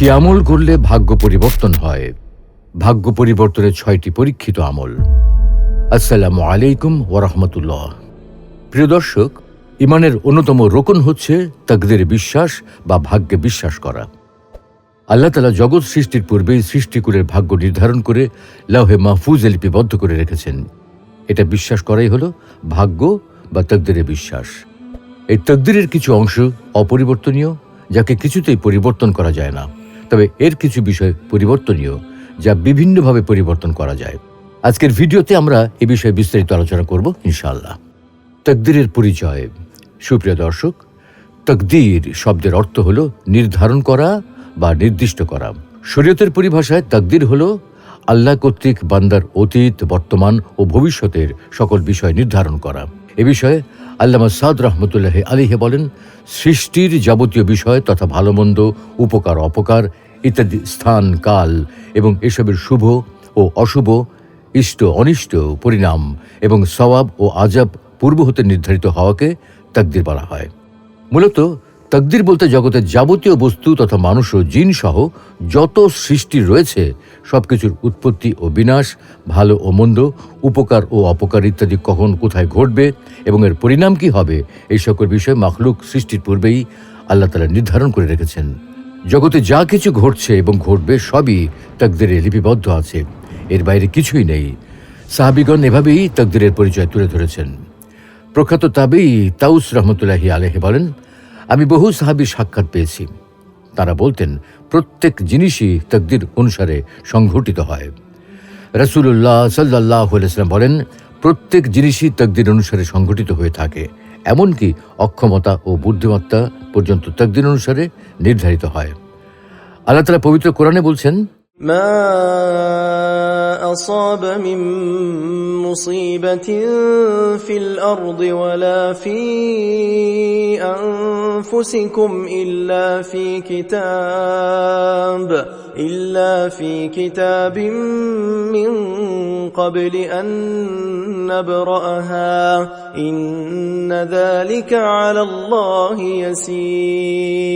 কি আমল করলে ভাগ্য পরিবর্তন হয়? ভাগ্য পরিবর্তনের ছয়টি পরীক্ষিত আমল। আসসালামু আলাইকুম ওরহমতুল্লাহ প্রিয় দর্শক ইমানের অন্যতম রোকন হচ্ছে তকদের বিশ্বাস বা ভাগ্যে বিশ্বাস করা। আল্লাহ তালা জগৎ সৃষ্টির পূর্বেই সৃষ্টিকুলের ভাগ্য নির্ধারণ করে লাউহে মাহফুজে লিপিবদ্ধ করে রেখেছেন। এটা বিশ্বাস করাই হলো ভাগ্য বা তকদিরের বিশ্বাস। এই তকদিরের কিছু অংশ অপরিবর্তনীয়, যাকে কিছুতেই পরিবর্তন করা যায় না। তবে এর কিছু বিষয় পরিবর্তনীয় যা বিভিন্নভাবে পরিবর্তন করা যায়। আজকের ভিডিওতে আমরা এ বিষয়ে বিস্তারিত আলোচনা করব ইনশাল্লাহ তকদিরের পরিচয়। সুপ্রিয় দর্শক, তকদির শব্দের অর্থ হল নির্ধারণ করা বা নির্দিষ্ট করা। শরীয়তের পরিভাষায় তকদির হল আল্লাহ কর্তৃক বান্দার অতীত, বর্তমান ও ভবিষ্যতের সকল বিষয় নির্ধারণ করা। এ বিষয়ে আল্লামা সাদ রহমতুল্লাহ আলিহে বলেন, সৃষ্টির যাবতীয় বিষয় তথা ভালো মন্দ, উপকার, অপকার ইত্যাদি স্থান, কাল এবং এসবের শুভ ও অশুভ, ইষ্ট, অনিষ্ট, পরিণাম এবং সওয়াব ও আজাব পূর্ব হতে নির্ধারিত হওয়াকে তাকদির বলা হয়। মূলত তাকদির বলতে জগতের যাবতীয় বস্তু তথা মানুষ ও জিন সহ যত সৃষ্টি রয়েছে সব কিছুর উৎপত্তি ও বিনাশ, ভালো ও মন্দ, উপকার ও অপকার ইত্যাদি কখন কোথায় ঘটবে এবং এর পরিণাম কি হবে, এই সকল বিষয় মাখলুক সৃষ্টির পূর্বেই আল্লাহ তালা নির্ধারণ করে রেখেছেন। জগতে যা কিছু ঘটছে এবং ঘটবে সবই তকদিরে লিপিবদ্ধ আছে, এর বাইরে কিছুই নেই। সাহাবিগণ এভাবেই তকদিরের পরিচয় তুলে ধরেছেন। প্রখ্যাত তাবেই তাউস রহমতুল্লাহি আলেহে বলেন আমি বহু সাহাবির সাক্ষাৎ পেয়েছি। তারা বলতেন, প্রত্যেক জিনিসই তকদির অনুসারে সংঘটিত হয়। রসুল্লাহ সাল্লাহ আলাইসাল্লাম বলেন, প্রত্যেক জিনিসই তকদির অনুসারে সংঘটিত হয়ে থাকে, এমনকি অক্ষমতা ও বুদ্ধিমত্তা পর্যন্ত তকদির অনুসারে নির্ধারিত হয়। আল্লাহ তালা পবিত্র কোরআনে বলছেন ما أصاب من مصيبة في الأرض ولا في أنفسكم إلا في كتاب إلا في كتاب من قبل أن نبرأها إن ذلك على الله يسير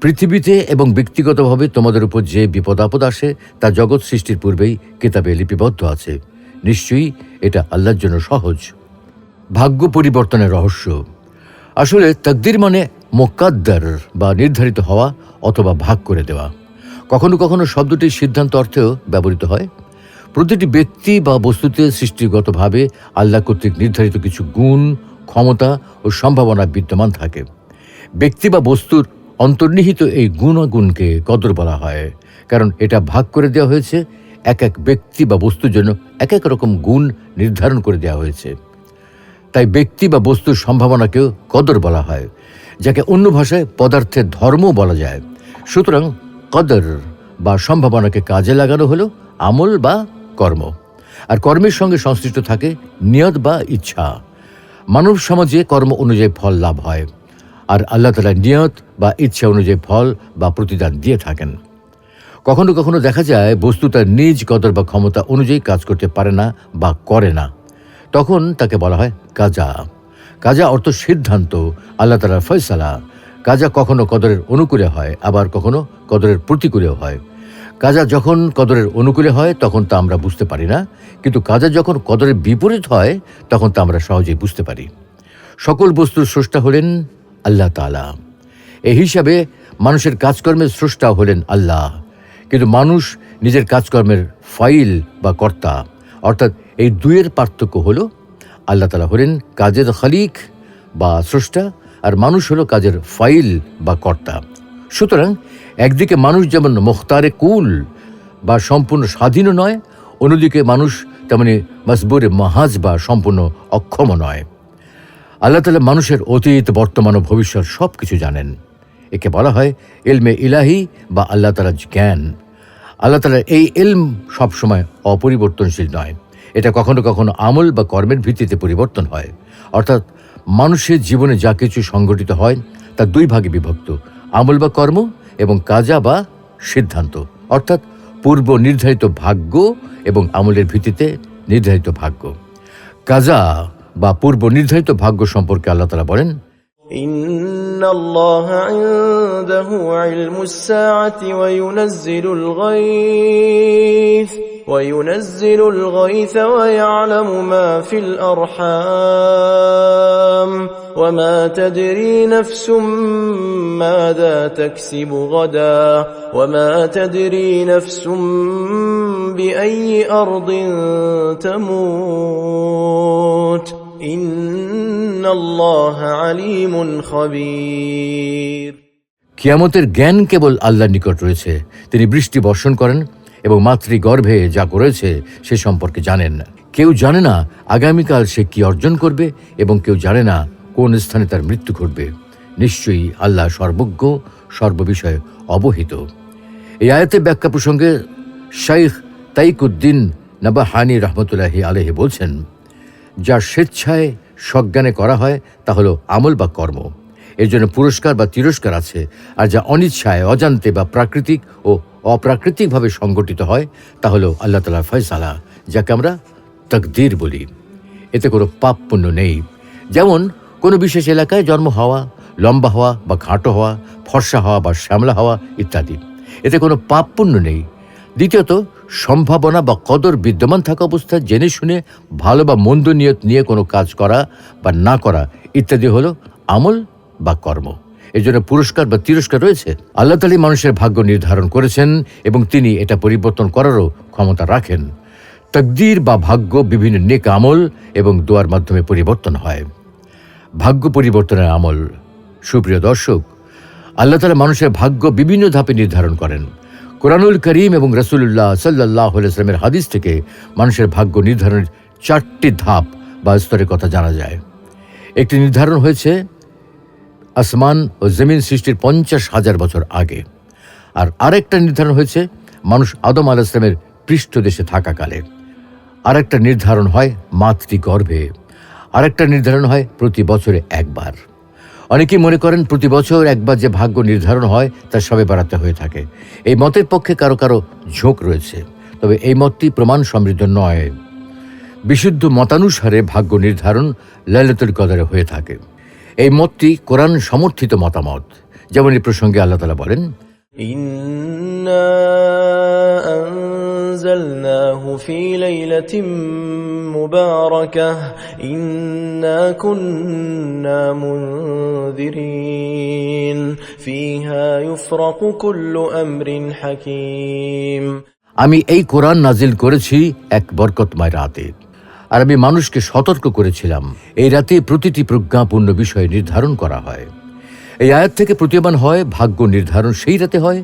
পৃথিবীতে এবং ব্যক্তিগতভাবে তোমাদের উপর যে বিপদ আপদ আসে, তা জগৎ সৃষ্টির পূর্বেই কিতাবে লিপিবদ্ধ আছে। নিশ্চয়ই এটা আল্লাহর জন্য সহজ। ভাগ্য পরিবর্তনের রহস্য। আসলে তকদির মানে মোকাদ্দার বা নির্ধারিত হওয়া অথবা ভাগ করে দেওয়া। কখনো কখনো শব্দটি সিদ্ধান্ত অর্থেও ব্যবহৃত হয়। প্রতিটি ব্যক্তি বা বস্তুতে সৃষ্টিগতভাবে আল্লাহ কর্তৃক নির্ধারিত কিছু গুণ, ক্ষমতা ও সম্ভাবনা বিদ্যমান থাকে। ব্যক্তি বা বস্তুর অন্তর্নিহিত এই গুণাগুণকে কদর বলা হয়, কারণ এটা ভাগ করে দেওয়া হয়েছে এক এক ব্যক্তি বা বস্তুর জন্য এক এক রকম গুণ নির্ধারণ করে দেওয়া হয়েছে। তাই ব্যক্তি বা বস্তুর সম্ভাবনাকেও কদর বলা হয়, যাকে অন্য ভাষায় পদার্থের ধর্ম বলা যায়। সুতরাং কদর বা সম্ভাবনাকে কাজে লাগানো হলো আমল বা কর্ম। আর কর্মের সঙ্গে সংশ্লিষ্ট থাকে নিয়ত বা ইচ্ছা। মানব সমাজে কর্ম অনুযায়ী ফল লাভ হয়। আর আল্লাহ তালা নিয়ত বা ইচ্ছা অনুযায়ী ফল বা প্রতিদান দিয়ে থাকেন। কখনো কখনো দেখা যায় বস্তু তার নিজ কদর বা ক্ষমতা অনুযায়ী কাজ করতে পারে না বা করে না। তখন তাকে বলা হয় কাজা। কাজা অর্থ সিদ্ধান্ত, আল্লাহ তালার ফয়সালা। কাজা কখনো কদরের অনুকূলে হয়, আবার কখনো কদরের প্রতিকূলেও হয়। কাজা যখন কদরের অনুকূলে হয়, তখন তা আমরা বুঝতে পারি না। কিন্তু কাজা যখন কদরের বিপরীত হয়, তখন তা আমরা সহজেই বুঝতে পারি। সকল বস্তুর স্রষ্টা হলেন আল্লাহ তালা এই হিসাবে মানুষের কাজকর্মের স্রষ্টা হলেন আল্লাহ। কিন্তু মানুষ নিজের কাজকর্মের ফাইল বা কর্তা, অর্থাৎ এই দুইয়ের পার্থক্য হলো, আল্লাহ তালা হলেন কাজের খালিক বা স্রষ্টা, আর মানুষ হলো কাজের ফাইল বা কর্তা। সুতরাং একদিকে মানুষ যেমন মোখতারে কুল বা সম্পূর্ণ স্বাধীনও নয়, অন্যদিকে মানুষ তেমনি মসবুরে মাহাজ বা সম্পূর্ণ অক্ষম নয়। আল্লাহ তালা মানুষের অতীত, বর্তমান ও ভবিষ্যৎ সব কিছু জানেন। একে বলা হয় এলমে ইলাহি বা আল্লাহ তালার জ্ঞান। আল্লাহ তালার এই এলম সবসময় অপরিবর্তনশীল নয়। এটা কখনো কখনো আমল বা কর্মের ভিত্তিতে পরিবর্তন হয়। অর্থাৎ মানুষের জীবনে যা কিছু সংঘটিত হয়, তা দুই ভাগে বিভক্ত। আমল বা কর্ম এবং কাজা বা সিদ্ধান্ত। অর্থাৎ পূর্ব নির্ধারিত ভাগ্য এবং আমলের ভিত্তিতে নির্ধারিত ভাগ্য। কাজা বা পূর্ব নির্ধারিত ভাগ্য সম্পর্কে আল্লাহ তালা বলেন إن إن الله عنده علم الساعة وينزل الغيث وينزل الغيث ويعلم ما في الأرحام وما تدري نفس ماذا تكسب غدا وما تدري نفس بأي أرض تموت কিয়ামতের জ্ঞান কেবল আল্লাহর নিকট রয়েছে। তিনি বৃষ্টি বর্ষণ করেন এবং মাতৃগর্ভে যা করেছে সে সম্পর্কে জানেন। কেউ জানে না আগামীকাল সে কি অর্জন করবে এবং কেউ জানে না কোন স্থানে তার মৃত্যু ঘটবে। নিশ্চয়ই আল্লাহ সর্বজ্ঞ, সর্ববিষয়ে অবহিত। এই আয়াতের ব্যাখ্যা প্রসঙ্গে শাইখ তাইকুদ্দিন নবাহানি রহমতুল্লাহি আলহে বলছেন যা স্বেচ্ছায় সজ্ঞানে করা হয়, তা হলো আমল বা কর্ম। এর জন্য পুরস্কার বা তিরস্কার আছে, আর যা অনিচ্ছায়, অজান্তে বা প্রাকৃতিক ও অপ্রাকৃতিকভাবে সংগঠিত হয়, তা হলো আল্লাহ তালার ফয়সালা, যাকে আমরা তকদির বলি। এতে কোনো পাপ পুণ্য নেই। যেমন, কোনো বিশেষ এলাকায় জন্ম হওয়া, লম্বা হওয়া বা ঘাঁটো হওয়া, ফর্সা হওয়া বা শ্যামলা হওয়া ইত্যাদি। এতে কোনো পাপ পুণ্য নেই। দ্বিতীয়ত সম্ভাবনা বা কদর বিদ্যমান থাকা অবস্থায় জেনে শুনে ভালো বা মন্দ নিয়ত নিয়ে কোনো কাজ করা বা না করা ইত্যাদি হলো আমল বা কর্ম। এর জন্য পুরস্কার বা তিরস্কার রয়েছে। আল্লাহ তালী মানুষের ভাগ্য নির্ধারণ করেছেন এবং তিনি এটা পরিবর্তন করারও ক্ষমতা রাখেন। তকদির বা ভাগ্য বিভিন্ন নেক আমল এবং দোয়ার মাধ্যমে পরিবর্তন হয়। ভাগ্য পরিবর্তনের আমল। সুপ্রিয় দর্শক, আল্লাহ তালা মানুষের ভাগ্য বিভিন্ন ধাপে নির্ধারণ করেন। কোরআনুল করিম এবং রসুল্লাহ সাল্লাহ ইসলামের হাদিস থেকে মানুষের ভাগ্য নির্ধারণের চারটি ধাপ বা স্তরের কথা জানা যায়। একটি নির্ধারণ হয়েছে আসমান ও জমিন সৃষ্টির পঞ্চাশ হাজার বছর আগে। আর আরেকটা নির্ধারণ হয়েছে মানুষ আদম আল ইসলামের পৃষ্ঠদেশে থাকাকালে। আরেকটা নির্ধারণ হয় মাতৃগর্ভে। আরেকটা নির্ধারণ হয় প্রতি বছরে একবার। অনেকেই মনে করেন প্রতি বছর একবার যে ভাগ্য নির্ধারণ হয় তা সবে বেড়াতে হয়ে থাকে এই মতের পক্ষে কারো কারো ঝোঁক রয়েছে তবে এই মতটি প্রমাণ সমৃদ্ধ নয় বিশুদ্ধ মতানুসারে ভাগ্য নির্ধারণ লাইলাতুল কদরে হয়ে থাকে এই মতটি কোরআন সমর্থিত মতামত যেমন এই প্রসঙ্গে আল্লাহ তালা বলেন إنا أنزلناه في ليلة مباركة إنا كنا منذرين فيها يفرق كل أمر حكيم আমি এই কোরআন নাজিল করেছি এক বরকতময় রাতে আর আমি মানুষকে সতর্ক করেছিলাম এই রাতে প্রতিটি প্রজ্ঞাপূর্ণ বিষয় নির্ধারণ করা হয় এই আয়াত থেকে প্রতীয়মান হয় ভাগ্য নির্ধারণ সেই রাতে হয়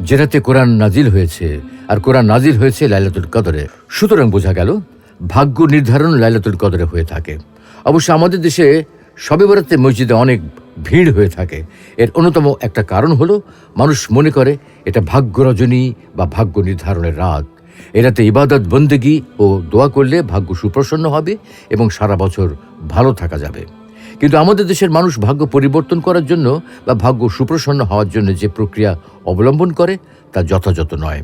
যে রাতে কোরআন নাজিল হয়েছে আর কোরআন নাজিল হয়েছে লাইলাতুল কদরে সুতরাং বোঝা গেল ভাগ্য নির্ধারণ লাইলাতুল কদরে হয়ে থাকে। অবশ্য আমাদের দেশে সবে বরাতে মসজিদে অনেক ভিড় হয়ে থাকে। এর অন্যতম একটা কারণ হলো, মানুষ মনে করে এটা ভাগ্য রজনী বা ভাগ্য নির্ধারণের রাত এরাতে ইবাদত, বন্দেগি ও দোয়া করলে ভাগ্য সুপ্রসন্ন হবে এবং সারা বছর ভালো থাকা যাবে। কিন্তু আমাদের দেশের মানুষ ভাগ্য পরিবর্তন করার জন্য বা ভাগ্য সুপ্রসন্ন হওয়ার জন্য যে প্রক্রিয়া অবলম্বন করে, তা যথাযথ নয়।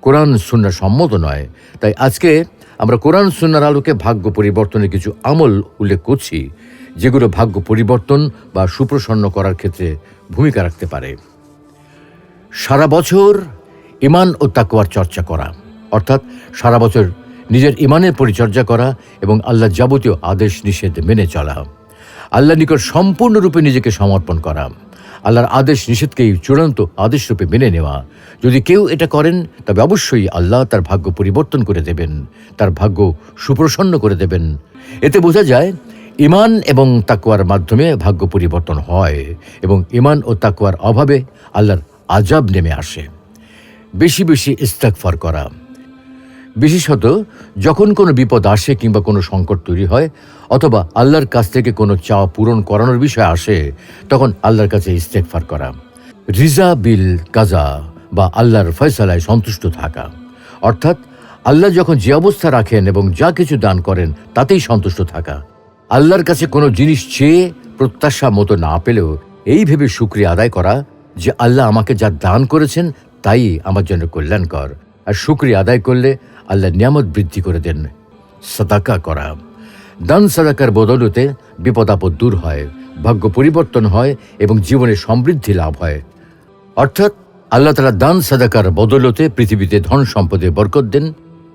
কোরআন সুন্না সম্মত নয়। তাই আজকে আমরা কোরআন সুন্নার আলোকে ভাগ্য পরিবর্তনের কিছু আমল উল্লেখ করছি, যেগুলো ভাগ্য পরিবর্তন বা সুপ্রসন্ন করার ক্ষেত্রে ভূমিকা রাখতে পারে। সারা বছর ইমান ও তাকুয়ার চর্চা করা, অর্থাৎ সারা বছর নিজের ইমানের পরিচর্যা করা এবং আল্লাহ যাবতীয় আদেশ নিষেধ মেনে চলা। আল্লাহ নিকট সম্পূর্ণরূপে নিজেকে সমর্পণ করা। আল্লাহর আদেশ নিষেধকেই চূড়ান্ত আদেশরূপে মেনে নেওয়া। যদি কেউ এটা করেন, তবে অবশ্যই আল্লাহ তার ভাগ্য পরিবর্তন করে দেবেন, তার ভাগ্য সুপ্রসন্ন করে দেবেন। এতে বোঝা যায় ইমান এবং তাকুয়ার মাধ্যমে ভাগ্য পরিবর্তন হয় এবং ইমান ও তাকুয়ার অভাবে আল্লাহর আজাব নেমে আসে। বেশি বেশি ইস্তাকফার করা। বিশেষত যখন কোনো বিপদ আসে কিংবা কোনো সংকট তৈরি হয়, অথবা আল্লাহর কাছ থেকে কোনো চাওয়া পূরণ করানোর বিষয় আসে, তখন আল্লাহর কাছে ইস্তেকফার করা। রিজা বিল কাজা বা আল্লাহর ফয়সালায় সন্তুষ্ট থাকা। অর্থাৎ আল্লাহ যখন যে অবস্থা রাখেন এবং যা কিছু দান করেন, তাতেই সন্তুষ্ট থাকা। আল্লাহর কাছে কোনো জিনিস চেয়ে প্রত্যাশা মতো না পেলেও এই ভেবে শুক্রিয়া আদায় করা যে আল্লাহ আমাকে যা দান করেছেন, তাই আমার জন্য কল্যাণকর। আর শুক্রিয়া আদায় করলে আল্লাহ নিয়ামত বৃদ্ধি করে দেন। সাদাকা করা। দান সাদাকার বদলতে বিপদ আপদ দূর হয়, ভাগ্য পরিবর্তন হয় এবং জীবনে সমৃদ্ধি লাভ হয়। অর্থাৎ আল্লাহ তালা দান সাদাকার বদলতে পৃথিবীতে ধন সম্পদে বরকত দেন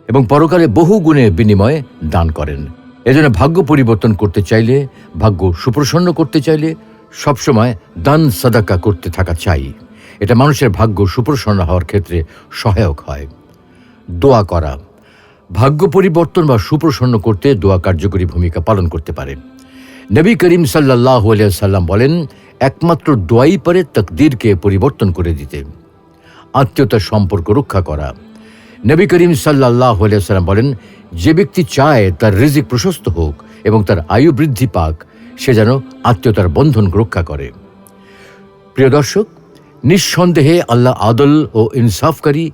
এবং পরকালে বহু গুণে বিনিময়ে দান করেন। এজন্য ভাগ্য পরিবর্তন করতে চাইলে, ভাগ্য সুপ্রসন্ন করতে চাইলে সবসময় দান সাদাকা করতে থাকা চাই। এটা মানুষের ভাগ্য সুপ্রসন্ন হওয়ার ক্ষেত্রে সহায়ক হয়। দোয়া করা। ভাগ্য পরিবর্তন বা সুপ্রসন্ন করতে দোয়া কার্যকরী ভূমিকা পালন করতে পারে। নবী করিম সাল্লাহ সাল্লাম বলেন, একমাত্র দোয়াই পারে তকদিরকে পরিবর্তন করে দিতে। আত্মীয়তার সম্পর্ক রক্ষা করা। নবী করিম সাল্লাহ সাল্লাম বলেন, যে ব্যক্তি চায় তার রিজিক প্রশস্ত হোক এবং তার আয়ু বৃদ্ধি পাক, সে যেন আত্মীয়তার বন্ধন রক্ষা করে। প্রিয় দর্শক, নিঃসন্দেহে আল্লাহ আদল ও ইনসাফকারী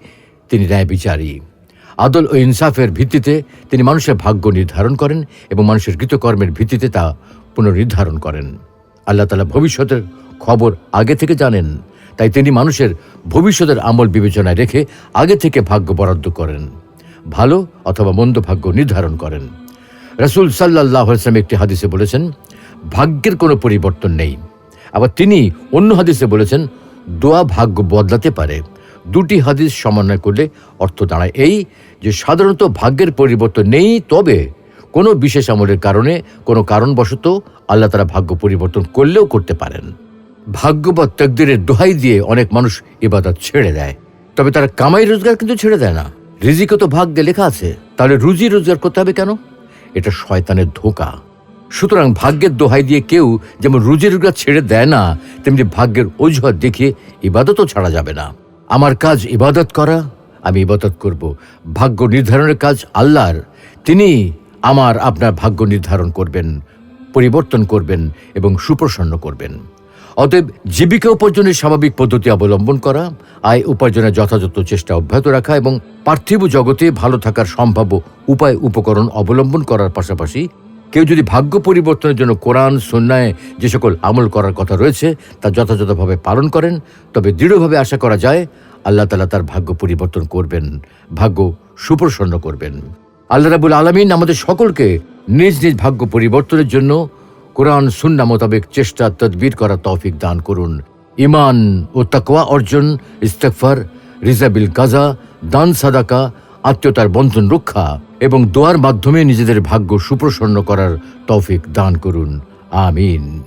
তিনি ন্যায় বিচারী আদল ও ইনসাফের ভিত্তিতে তিনি মানুষের ভাগ্য নির্ধারণ করেন এবং মানুষের কৃতকর্মের ভিত্তিতে তা পুনর্নির্ধারণ করেন। আল্লাহ তালা ভবিষ্যতের খবর আগে থেকে জানেন, তাই তিনি মানুষের ভবিষ্যতের আমল বিবেচনায় রেখে আগে থেকে ভাগ্য বরাদ্দ করেন, ভালো অথবা মন্দ ভাগ্য নির্ধারণ করেন। রসুল সাল্লাহ আসলাম একটি হাদিসে বলেছেন, ভাগ্যের কোনো পরিবর্তন নেই। আবার তিনি অন্য হাদিসে বলেছেন, দোয়া ভাগ্য বদলাতে পারে। দুটি হাদিস সমন্বয় করলে অর্থ দাঁড়ায় এই যে সাধারণত ভাগ্যের পরিবর্তন নেই, তবে কোনো বিশেষ আমলের কারণে কোনো কারণবশত আল্লাহ তারা ভাগ্য পরিবর্তন করলেও করতে পারেন। ভাগ্য বা তকদিরের দোহাই দিয়ে অনেক মানুষ ইবাদত ছেড়ে দেয়। তবে তারা কামাই রোজগার কিন্তু ছেড়ে দেয় না। রিজিকও তো ভাগ্যে লেখা আছে। তাহলে রুজি রোজগার করতে হবে কেন? এটা শয়তানের ধোকা। সুতরাং ভাগ্যের দোহাই দিয়ে কেউ যেমন রুজি রোজগার ছেড়ে দেয় না, তেমনি ভাগ্যের অজুহাত দেখিয়ে ইবাদতও ছাড়া যাবে না। আমার কাজ ইবাদত করা, আমি ইবাদত করব। ভাগ্য নির্ধারণের কাজ আল্লাহর। তিনি আমার আপনার ভাগ্য নির্ধারণ করবেন, পরিবর্তন করবেন এবং সুপ্রসন্ন করবেন। অতএব জীবিকা উপার্জনের স্বাভাবিক পদ্ধতি অবলম্বন করা, আয় উপার্জনের যথাযথ চেষ্টা অব্যাহত রাখা এবং পার্থিব জগতে ভালো থাকার সম্ভাব্য উপায় উপকরণ অবলম্বন করার পাশাপাশি কেউ যদি ভাগ্য পরিবর্তনের জন্য কোরআন সন্ন্যায় যে সকল আমল করার কথা রয়েছে, তা যথাযথভাবে পালন করেন, তবে দৃঢ়ভাবে আশা করা যায় আল্লাহ তালা তার ভাগ্য পরিবর্তন করবেন, ভাগ্য সুপ্রসন্ন করবেন। আল্লাহ রাবুল আলমিন আমাদের সকলকে নিজ নিজ ভাগ্য পরিবর্তনের জন্য কোরআন, সুন্না মোতাবেক চেষ্টা, তদবির করা তৌফিক দান করুন। ইমান ও তাকওয়া অর্জন ইস্তেকফার রিজাবিল কাজা, দান সাদাকা আত্মীয়তার বন্ধন রক্ষা এবং দোয়ার মাধ্যমে নিজেদের ভাগ্য সুপ্রসন্ন করার তৌফিক দান করুন। আমিন।